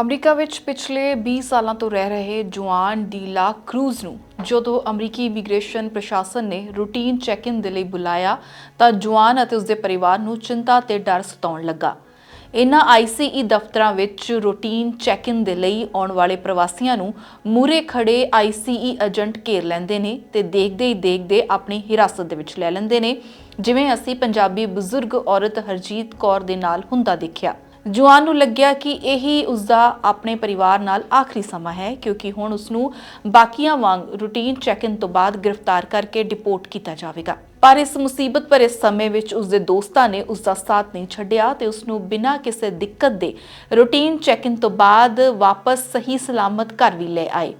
America ਵਿੱਚ ਪਿਛਲੇ 20 ਸਾਲਾਂ ਤੋਂ ਰਹਿ ਰਹੇ ਜੁਆਨ ਡੀਲਾ ਕਰੂਜ਼ ਨੂੰ, ਜਦੋਂ ਅਮਰੀਕੀ ਇਮੀਗ੍ਰੇਸ਼ਨ ਪ੍ਰਸ਼ਾਸਨ ਨੇ ਰੂਟੀਨ ਚੈੱਕ-ਇਨ ਦੇ ਲਈ ਬੁਲਾਇਆ, ਤਾਂ ਜੁਆਨ ਅਤੇ ਉਸਦੇ ਪਰਿਵਾਰ ਨੂੰ ਚਿੰਤਾ ਤੇ ਡਰ ਸਤਾਉਣ ਲੱਗਾ। ਇਨ੍ਹਾਂ ਆਈਸੀਈ ਦਫ਼ਤਰਾਂ ਵਿੱਚ ਰੂਟੀਨ ਚੈੱਕ-ਇਨ ਦੇ ਲਈ ਆਉਣ ਵਾਲੇ ਪ੍ਰਵਾਸੀਆਂ ਨੂੰ ਮੂਰੇ ਖੜੇ ਆਈਸੀਈ ਏਜੰਟ ਘੇਰ ਲੈਂਦੇ ਨੇ ਤੇ ਦੇਖਦੇ ਹੀ ਦੇਖਦੇ ਆਪਣੀ ਹਿਰਾਸਤ ਦੇ ਵਿੱਚ ਲੈ ਲੈਂਦੇ ਨੇ, ਜਿਵੇਂ ਅਸੀਂ ਪੰਜਾਬੀ ਬਜ਼ੁਰਗ ਔਰਤ ਹਰਜੀਤ ਕੌਰ ਦੇ ਨਾਲ ਹੁੰਦਾ ਦੇਖਿਆ। ਜਵਾਨ ਨੂੰ ਲੱਗਿਆ ਕਿ ਇਹੀ ਉਸਦਾ ਆਪਣੇ ਪਰਿਵਾਰ ਨਾਲ ਆਖਰੀ ਸਮਾਂ ਹੈ, ਕਿਉਂਕਿ ਹੁਣ ਉਸ ਨੂੰ ਬਾਕੀਆਂ ਵਾਂਗ ਰੂਟੀਨ ਚੈੱਕ-ਇਨ ਤੋਂ ਬਾਅਦ ਗ੍ਰਿਫਤਾਰ ਕਰਕੇ ਡਿਪੋਰਟ ਕੀਤਾ ਜਾਵੇਗਾ। ਪਰ ਇਸ ਮੁਸੀਬਤ ਭਰੇ ਸਮੇਂ ਵਿੱਚ ਉਸਦੇ ਦੋਸਤਾਂ ਨੇ ਉਸਦਾ ਸਾਥ ਨਹੀਂ ਛੱਡਿਆ ਤੇ ਉਸ ਨੂੰ ਬਿਨਾਂ ਕਿਸੇ ਦਿੱਕਤ ਦੇ ਰੂਟੀਨ ਚੈੱਕ-ਇਨ ਤੋਂ ਬਾਅਦ ਵਾਪਸ ਸਹੀ ਸਲਾਮਤ ਘਰ ਵੀ ਲੈ ਆਏ।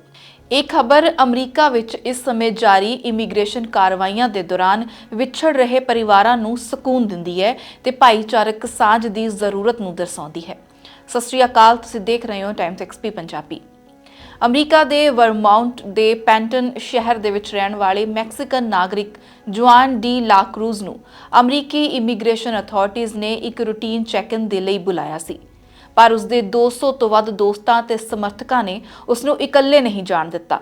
ਇਹ ਖਬਰ ਅਮਰੀਕਾ ਵਿੱਚ ਇਸ ਸਮੇਂ ਜਾਰੀ ਇਮੀਗ੍ਰੇਸ਼ਨ ਕਾਰਵਾਈਆਂ ਦੇ ਦੌਰਾਨ ਵਿਛੜ ਰਹੇ ਪਰਿਵਾਰਾਂ ਨੂੰ ਸਕੂਨ ਦਿੰਦੀ ਹੈ ਤੇ ਭਾਈਚਾਰਕ ਸਾਂਝ ਦੀ ਜ਼ਰੂਰਤ ਨੂੰ ਦਰਸਾਉਂਦੀ ਹੈ। ਸਤਿ ਸ਼੍ਰੀ ਅਕਾਲ, ਤੁਸੀਂ ਦੇਖ ਰਹੇ ਹੋ ਟਾਈਮਸ ਐਕਸਪੀ ਪੰਜਾਬੀ। ਅਮਰੀਕਾ ਦੇ ਵਰਮਾਉਂਟ ਦੇ ਪੈਂਟਨ ਸ਼ਹਿਰ ਦੇ ਵਿੱਚ ਰਹਿਣ ਵਾਲੇ ਮੈਕਸੀਕਨ ਨਾਗਰਿਕ ਜੁਆਨ ਡੀ ਲਾ ਕਰੂਜ਼ ਨੂੰ ਅਮਰੀਕੀ ਇਮੀਗ੍ਰੇਸ਼ਨ ਅਥਾਰਟੀਜ਼ ਨੇ ਇੱਕ ਰੂਟੀਨ ਚੈੱਕ-ਇਨ ਦੇ ਲਈ ਬੁਲਾਇਆ ਸੀ। ਪਰ ਉਸਦੇ 200 ਤੋਂ ਵੱਧ ਦੋਸਤਾਂ ਤੇ ਸਮਰਥਕਾਂ ਨੇ ਉਸ ਨੂੰ ਇਕੱਲੇ ਨਹੀਂ ਜਾਣ ਦਿੱਤਾ।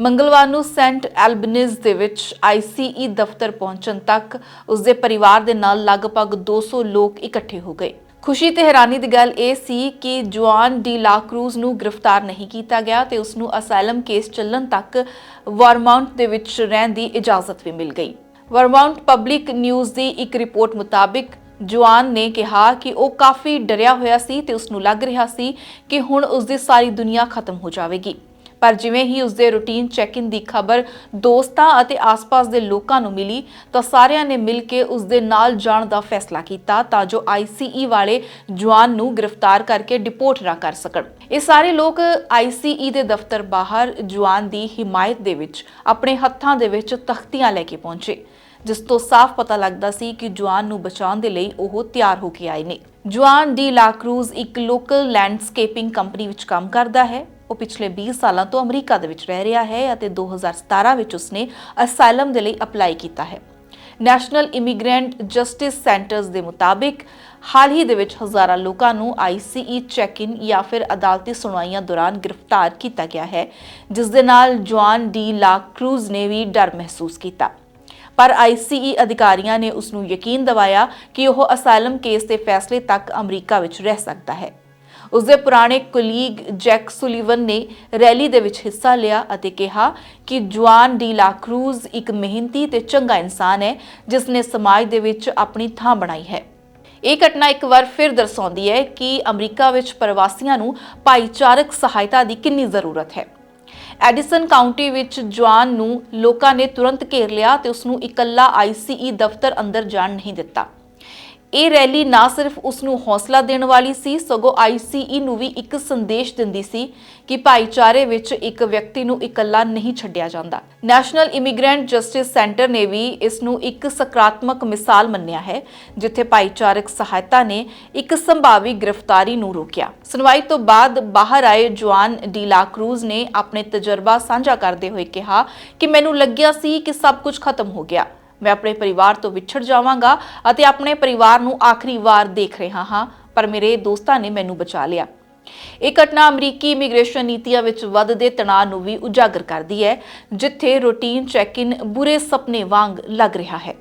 ਮੰਗਲਵਾਰ ਨੂੰ ਸੈਂਟ ਐਲਬਨਿਜ਼ ਦੇ ਵਿੱਚ ਆਈਸੀਈ ਦਫ਼ਤਰ ਪਹੁੰਚਣ ਤੱਕ ਉਸਦੇ ਪਰਿਵਾਰ ਦੇ ਨਾਲ ਲਗਭਗ 200 ਲੋਕ ਇਕੱਠੇ ਹੋ ਗਏ। ਖੁਸ਼ੀ ਤੇ ਹੈਰਾਨੀ ਦੀ ਗੱਲ ਇਹ ਸੀ ਕਿ ਜੁਆਨ ਡੀ ਲਾ ਕਰੂਜ਼ ਨੂੰ ਗ੍ਰਿਫਤਾਰ ਨਹੀਂ ਕੀਤਾ ਗਿਆ ਤੇ ਉਸ ਨੂੰ ਅਸਾਈਲਮ ਕੇਸ ਚੱਲਣ ਤੱਕ ਵਰਮਾਉਂਟ ਦੇ ਵਿੱਚ ਰਹਿਣ ਦੀ ਇਜਾਜ਼ਤ ਵੀ ਮਿਲ ਗਈ। ਵਰਮਾਉਂਟ ਪਬਲਿਕ ਨਿਊਜ਼ ਦੀ ਇੱਕ ਰਿਪੋਰਟ ਮੁਤਾਬਿਕ ਜਵਾਨ ਨੇ ਕਿਹਾ ਕਿ ਉਹ ਕਾਫੀ ਡਰਿਆ ਹੋਇਆ ਸੀ ਤੇ ਉਸ ਨੂੰ ਲੱਗ ਰਿਹਾ ਸੀ ਕਿ ਹੁਣ ਉਸ ਦੀ ਸਾਰੀ ਦੁਨੀਆ ਖਤਮ ਹੋ ਜਾਵੇਗੀ। ਪਰ ਜਿਵੇਂ ਹੀ ਉਸ ਦੇ ਰੂਟੀਨ ਚੈੱਕ-ਇਨ ਦੀ ਖਬਰ ਦੋਸਤਾਂ ਅਤੇ ਆਸ-ਪਾਸ ਦੇ ਲੋਕਾਂ ਨੂੰ ਮਿਲੀ, ਤਾਂ ਸਾਰਿਆਂ ਨੇ ਮਿਲ ਕੇ ਉਸ ਦੇ ਨਾਲ ਜਾਣ ਦਾ ਫੈਸਲਾ ਕੀਤਾ ਤਾਂ ਜੋ ਆਈਸੀਈ ਵਾਲੇ ਜਵਾਨ ਨੂੰ ਗ੍ਰਿਫਤਾਰ ਕਰਕੇ ਡਿਪੋਰਟ ਨਾ ਕਰ ਸਕਣ। ਇਹ ਸਾਰੇ ਲੋਕ ਆਈਸੀਈ ਦੇ ਦਫ਼ਤਰ ਬਾਹਰ ਜਵਾਨ ਦੀ ਹਿਮਾਇਤ ਦੇ ਵਿੱਚ, ਆਪਣੇ ਹੱਥਾਂ ਦੇ ਵਿੱਚ ਤਖਤੀਆਂ ਲੈ ਕੇ ਪਹੁੰਚੇ। ਜਿਸ ਤੋਂ ਸਾਫ਼ ਪਤਾ ਲੱਗਦਾ ਸੀ ਕਿ ਜਵਾਨ ਨੂੰ ਬਚਾਉਣ ਦੇ ਲਈ ਉਹ ਤਿਆਰ ਹੋ ਕੇ ਆਏ ਨੇ। ਜਵਾਨ ਡੀ ਲਾਕਰੂਜ਼ ਇੱਕ ਲੋਕਲ ਲੈਂਡਸਕੇਪਿੰਗ ਕੰਪਨੀ ਵਿੱਚ ਕੰਮ ਕਰਦਾ ਹੈ। ਉਹ ਪਿਛਲੇ 20 ਸਾਲਾਂ ਤੋਂ ਅਮਰੀਕਾ ਦੇ ਵਿੱਚ ਰਹਿ ਰਿਹਾ ਹੈ ਅਤੇ 2017 ਵਿੱਚ ਉਸਨੇ ਅਸਾਈਲਮ ਦੇ ਲਈ ਅਪਲਾਈ ਕੀਤਾ ਹੈ। ਨੈਸ਼ਨਲ ਇਮੀਗ੍ਰੈਂਟ ਜਸਟਿਸ ਸੈਂਟਰਸ ਦੇ ਮੁਤਾਬਿਕ, ਹਾਲ ਹੀ ਦੇ ਵਿੱਚ ਹਜ਼ਾਰਾਂ ਲੋਕਾਂ ਨੂੰ ਆਈਸੀਈ ਚੈੱਕ-ਇਨ ਜਾਂ ਫਿਰ ਅਦਾਲਤੀ ਸੁਣਵਾਈਆਂ ਦੌਰਾਨ ਗ੍ਰਿਫਤਾਰ ਕੀਤਾ ਗਿਆ ਹੈ, ਜਿਸ ਦੇ ਨਾਲ ਜਵਾਨ ਡੀ ਲਾ ਕਰੂਜ਼ ਨੇ ਵੀ ਡਰ ਮਹਿਸੂਸ ਕੀਤਾ। ਪਰ ਆਈਸੀਈ ਅਧਿਕਾਰੀਆਂ ਨੇ ਉਸ ਨੂੰ ਯਕੀਨ ਦਿਵਾਇਆ ਕਿ ਉਹ ਅਸਾਈਲਮ ਕੇਸ ਦੇ ਫੈਸਲੇ ਤੱਕ ਅਮਰੀਕਾ ਵਿੱਚ ਰਹਿ ਸਕਦਾ ਹੈ। ਉਸ ਦੇ ਪੁਰਾਣੇ ਕੁਲੀਗ ਜੈਕ ਸੁਲੀਵਨ ਨੇ ਰੈਲੀ ਦੇ ਵਿੱਚ ਹਿੱਸਾ ਲਿਆ ਅਤੇ ਕਿਹਾ ਕਿ ਜੁਆਨ ਡੀ ਲਾ ਕਰੂਜ਼ ਇੱਕ ਮਿਹਨਤੀ ਤੇ ਚੰਗਾ ਇਨਸਾਨ ਹੈ ਜਿਸ ਨੇ ਸਮਾਜ ਦੇ ਵਿੱਚ ਆਪਣੀ ਥਾਂ ਬਣਾਈ ਹੈ। ਇਹ ਘਟਨਾ ਇੱਕ ਵਾਰ ਫਿਰ ਦਰਸਾਉਂਦੀ ਹੈ ਕਿ ਅਮਰੀਕਾ ਵਿੱਚ ਪ੍ਰਵਾਸੀਆਂ ਨੂੰ ਭਾਈਚਾਰਕ ਸਹਾਇਤਾ ਦੀ ਕਿੰਨੀ ਜ਼ਰੂਰਤ ਹੈ। ਐਡੀਸਨ ਕਾਉਂਟੀ ਵਿੱਚ ਜਵਾਨ ਨੂੰ ਲੋਕਾਂ ਨੇ ਤੁਰੰਤ ਘੇਰ ਲਿਆ ਤੇ ਉਸ ਨੂੰ ਇਕੱਲਾ ਆਈਸੀਈ ਦਫ਼ਤਰ ਅੰਦਰ ਜਾਣ ਨਹੀਂ ਦਿੱਤਾ। ਇਹ ਰੈਲੀ ਨਾ ਸਿਰਫ ਉਸ ਨੂੰ ਹੌਸਲਾ ਦੇਣ ਵਾਲੀ ਸੀ, ਸਗੋਂ ਆਈਸੀਈ ਨੂੰ ਵੀ ਇੱਕ ਸੰਦੇਸ਼ ਦਿੰਦੀ ਸੀ ਕਿ ਭਾਈਚਾਰੇ ਵਿੱਚ ਇੱਕ ਵਿਅਕਤੀ ਨੂੰ ਇਕੱਲਾ ਨਹੀਂ ਛੱਡਿਆ ਜਾਂਦਾ। ਨੈਸ਼ਨਲ ਇਮੀਗ੍ਰੈਂਟ ਜਸਟਿਸ ਸੈਂਟਰ ਨੇ ਵੀ ਇਸ ਨੂੰ ਇੱਕ ਸਕਾਰਾਤਮਕ ਮਿਸਾਲ ਮੰਨਿਆ ਹੈ, ਜਿੱਥੇ ਭਾਈਚਾਰਕ ਸਹਾਇਤਾ ਨੇ ਇੱਕ ਸੰਭਾਵੀ ਗ੍ਰਿਫਤਾਰੀ ਨੂੰ ਰੋਕਿਆ। ਸੁਣਵਾਈ ਤੋਂ ਬਾਅਦ ਬਾਹਰ ਆਏ ਜਵਾਨ ਡੀਲਾ ਕਰੂਜ਼ ਨੇ ਆਪਣੇ ਤਜਰਬਾ ਸਾਂਝਾ ਕਰਦੇ ਹੋਏ ਕਿਹਾ ਕਿ ਮੈਨੂੰ ਲੱਗਿਆ ਸੀ ਕਿ ਸਭ ਕੁਝ ਖਤਮ ਹੋ ਗਿਆ। ਮੈਂ ਆਪਣੇ ਪਰਿਵਾਰ ਤੋਂ ਵਿਛੜ ਜਾਵਾਂਗਾ ਅਤੇ ਆਪਣੇ ਪਰਿਵਾਰ ਨੂੰ ਆਖਰੀ ਵਾਰ ਦੇਖ ਰਿਹਾ ਹਾਂ, ਪਰ ਮੇਰੇ ਦੋਸਤਾਂ ਨੇ ਮੈਨੂੰ ਬਚਾ ਲਿਆ। ਇਹ ਘਟਨਾ ਅਮਰੀਕੀ ਇਮੀਗ੍ਰੇਸ਼ਨ ਨੀਤੀਆਂ ਵਿੱਚ ਵੱਧਦੇ ਤਣਾਅ ਨੂੰ ਵੀ ਉਜਾਗਰ ਕਰਦੀ ਹੈ, ਜਿੱਥੇ ਰੂਟੀਨ ਚੈੱਕ-ਇਨ ਬੁਰੇ ਸੁਪਨੇ ਵਾਂਗ ਲੱਗ ਰਿਹਾ ਹੈ।